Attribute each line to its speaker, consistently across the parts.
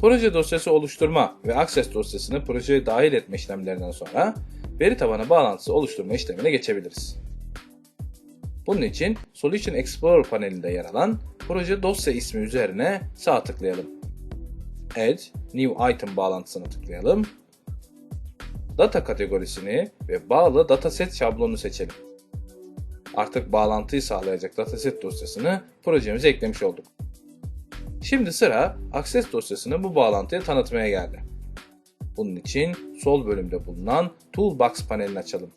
Speaker 1: Proje dosyası oluşturma ve Access dosyasını projeye dahil etme işlemlerinden sonra veri tabanı bağlantısı oluşturma işlemine geçebiliriz. Bunun için Solution Explorer panelinde yer alan proje dosya ismi üzerine sağ tıklayalım. Add New Item bağlantısına tıklayalım. Data kategorisini ve bağlı dataset şablonunu seçelim. Artık bağlantıyı sağlayacak dataset dosyasını projemize eklemiş olduk. Şimdi sıra Access dosyasını bu bağlantıya tanıtmaya geldi. Bunun için sol bölümde bulunan Toolbox panelini açalım.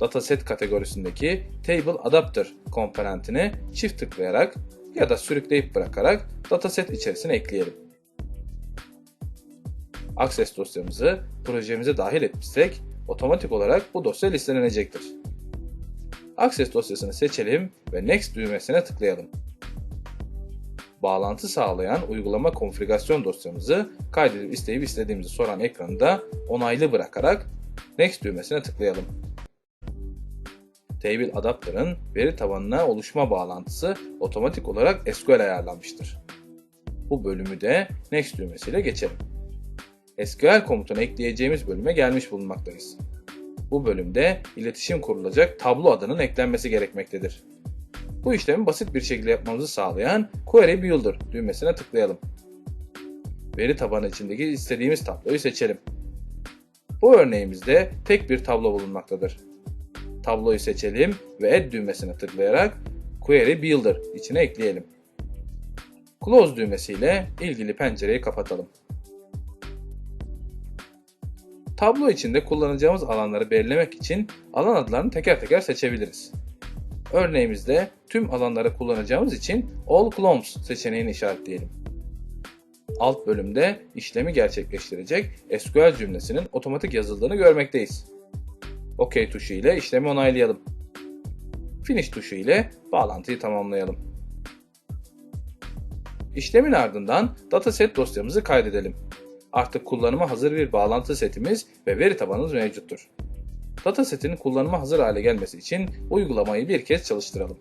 Speaker 1: Dataset kategorisindeki Table Adapter komponentini çift tıklayarak ya da sürükleyip bırakarak dataset içerisine ekleyelim. Access dosyamızı projemize dahil etmişsek otomatik olarak bu dosya listelenecektir. Access dosyasını seçelim ve Next düğmesine tıklayalım. Bağlantı sağlayan uygulama konfigürasyon dosyamızı kaydedip isteyip istediğimizi soran ekranda onaylı bırakarak Next düğmesine tıklayalım. Table Adapter'ın veri tabanına oluşma bağlantısı otomatik olarak SQL ayarlanmıştır. Bu bölümü de Next düğmesiyle geçelim. SQL komutunu ekleyeceğimiz bölüme gelmiş bulunmaktayız. Bu bölümde iletişim kurulacak tablo adının eklenmesi gerekmektedir. Bu işlemi basit bir şekilde yapmamızı sağlayan Query Builder düğmesine tıklayalım. Veri tabanı içindeki istediğimiz tabloyu seçelim. Bu örneğimizde tek bir tablo bulunmaktadır. Tabloyu seçelim ve Add düğmesine tıklayarak Query Builder içine ekleyelim. Close düğmesiyle ilgili pencereyi kapatalım. Tablo içinde kullanacağımız alanları belirlemek için alan adlarını teker teker seçebiliriz. Örneğimizde tüm alanları kullanacağımız için All Columns seçeneğini işaretleyelim. Alt bölümde işlemi gerçekleştirecek SQL cümlesinin otomatik yazıldığını görmekteyiz. OK tuşu ile işlemi onaylayalım. Finish tuşu ile bağlantıyı tamamlayalım. İşlemin ardından dataset dosyamızı kaydedelim. Artık kullanıma hazır bir bağlantı setimiz ve veri tabanımız mevcuttur. Datasetin kullanıma hazır hale gelmesi için uygulamayı bir kez çalıştıralım.